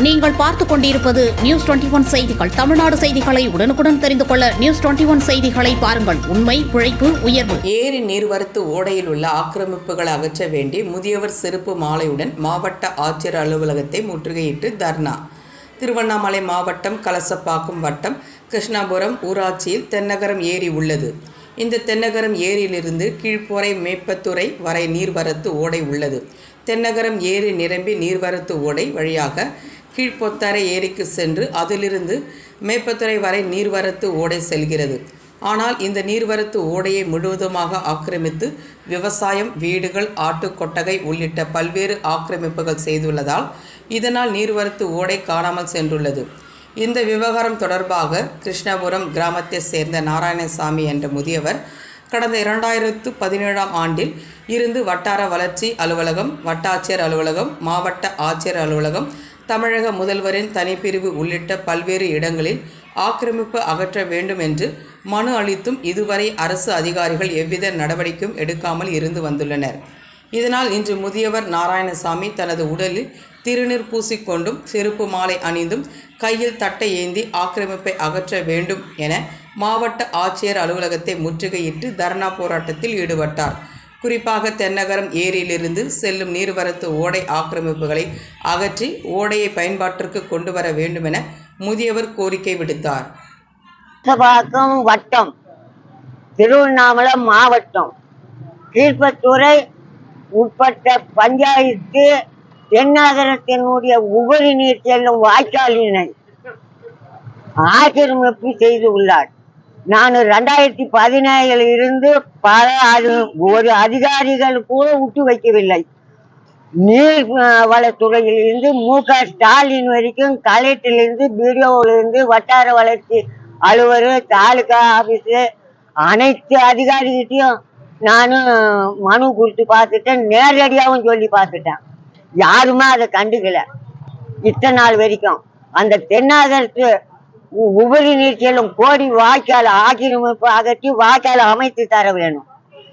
நீங்கள் பார்த்துக் கொண்டிருப்பது நியூஸ் டுவெண்டி ஒன் செய்திகள். தமிழ்நாடு செய்திகளை உடனுக்குடன் தெரிந்து கொள்ள நியூஸ் டுவெண்டி ஒன் செய்திகளை பாருங்கள். உண்மை உழைப்பு உயர்வு. ஏரி நீர்வரத்து ஓடையில் உள்ள ஆக்கிரமிப்புகளை அகற்ற வேண்டி முதியவர் செருப்பு மாலையுடன் மாவட்ட ஆட்சியர் அலுவலகத்தை முற்றுகையிட்டு தர்ணா. திருவண்ணாமலை மாவட்டம் கலசப்பாக்கம் வட்டம் கிருஷ்ணாபுரம் ஊராட்சியில் தென்னகரம் ஏரி உள்ளது. இந்த தென்னகரம் ஏரியிலிருந்து கீழ்ப்பொறை மேப்பத்துறை வரை நீர்வரத்து ஓடை உள்ளது. தென்னகரம் ஏரி நிரம்பி நீர்வரத்து ஓடை வழியாக கீழ்ப்பொத்தரை ஏரிக்கு சென்று அதிலிருந்து மேப்பத்துறை வரை நீர்வரத்து ஓடை செல்கிறது. ஆனால் இந்த நீர்வரத்து ஓடையை முழுவதுமாக ஆக்கிரமித்து விவசாயம் வீடுகள் ஆட்டுக்கொட்டகை உள்ளிட்ட பல்வேறு ஆக்கிரமிப்புகள் செய்துள்ளதால் இதனால் நீர்வரத்து ஓடை காணாமல் சென்றுள்ளது. இந்த விவகாரம் தொடர்பாக கிருஷ்ணபுரம் கிராமத்தைச் சேர்ந்த நாராயணசாமி என்ற முதியவர் கடந்த இரண்டாயிரத்து பதினேழாம் ஆண்டில் இருந்து வட்டார வளர்ச்சி அலுவலகம் வட்டாட்சியர் அலுவலகம் மாவட்ட ஆட்சியர் அலுவலகம் தமிழக முதல்வரின் தனிப்பிரிவு உள்ளிட்ட பல்வேறு இடங்களில் ஆக்கிரமிப்பு அகற்ற வேண்டும் என்று மனு அளித்தும் இதுவரை அரசு அதிகாரிகள் எவ்வித நடவடிக்கையும் எடுக்காமல் இருந்து வந்துள்ளனர். இதனால் இன்று முதியவர் நாராயணசாமி தனது உடலில் திருநீர் பூசிக்கொண்டும் செருப்பு மாலை அணிந்தும் கையில் தட்டை ஏந்தி ஆக்கிரமிப்பை அகற்ற வேண்டும் என மாவட்ட ஆட்சியர் அலுவலகத்தை முற்றுகையிட்டு தர்ணா போராட்டத்தில் ஈடுபட்டார். குறிப்பாக தென்னகரம் ஏரியிலிருந்து செல்லும் நீர்வரத்து ஓடை ஆக்கிரமிப்புகளை அகற்றி ஓடையை பயன்பாட்டிற்கு கொண்டு வர வேண்டும் என முதியவர் கோரிக்கை விடுத்தார். வட்டம் திருவண்ணாமலை மாவட்டம் கீழ்பத்துறை உட்பட்ட பஞ்சாயத்து தென்னாகரத்தினுடைய உபரி நீர் செல்லும் வாய்க்காலினை ஆக்கிரமிப்பு செய்து உள்ளார். நான் ரெண்டாயிரத்தி பதினேழுல இருந்து பல அது ஒரு அதிகாரிகள் கூட விட்டு வைக்கவில்லை. நீர் வளத்துறையிலிருந்து மு. க. ஸ்டாலின் வரைக்கும் கலெக்டர்லேருந்து பிடிஓலேருந்து வட்டார வளர்ச்சி அலுவலர் தாலுகா ஆஃபீஸு அனைத்து அதிகாரிகிட்டையும் நானும் மனு கொடுத்து பார்த்துட்டேன் நேரடியாகவும் சொல்லி பார்த்துட்டேன். யாருமே அதை கண்டுக்கல. இத்தனை நாள் வரைக்கும். அந்த தென்னாகரத்து உ- உபரி நீர் செல்லும் கோடி வாய்க்கால் ஆக்கிரமிப்பு அகற்றி வாய்க்கால் அமைத்து தர வேணும்.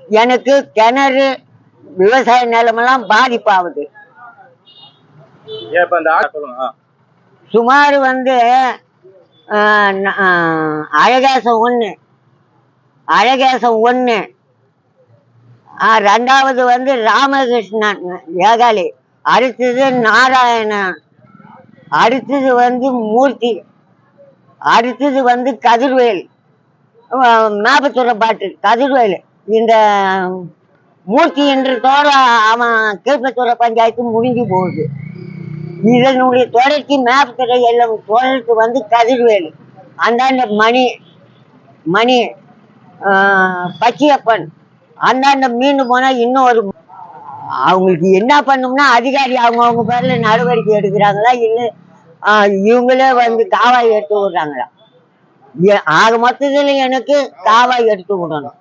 எனக்கு கிணறு விவசாய நிலமெல்லாம் பாதிப்பாகுது. சுமார் வந்து அழகேசம் ஒன்று அழகேசம் ஒன்று ரெண்டாவது வந்து ராமகிருஷ்ணன் ஏகாலி. அடுத்தது நாராயணன். அடுத்தது வந்து மூர்த்தி. அடுத்தது வந்து கதிர்வேல். மேபத்துற பாட்டு கதிர்வேல். இந்த மூர்த்தி என்றதோட அவன் கீழ்பத்துறை பஞ்சாயத்து முடிஞ்சு போகுது. இதனுடைய தொடர்ச்சி மேபத்துறை எல்லாம் தொடர்ச்சி வந்து கதிர்வேல். அந்தாண்ட மணி மணி பச்சியப்பன். அந்தாண்ட மீண்டு போனா இன்னும் ஒரு அவங்களுக்கு என்ன பண்ணும்னா அதிகாரி அவங்க அவங்க பேர்ல நடவடிக்கை எடுக்கிறாங்களா இல்லை ஆஹ், இவங்களே வந்து காவாய் எடுத்து விடுறாங்களா? ஆக மொத்தத்துல எனக்கு காவாய் எடுத்து விடணும்.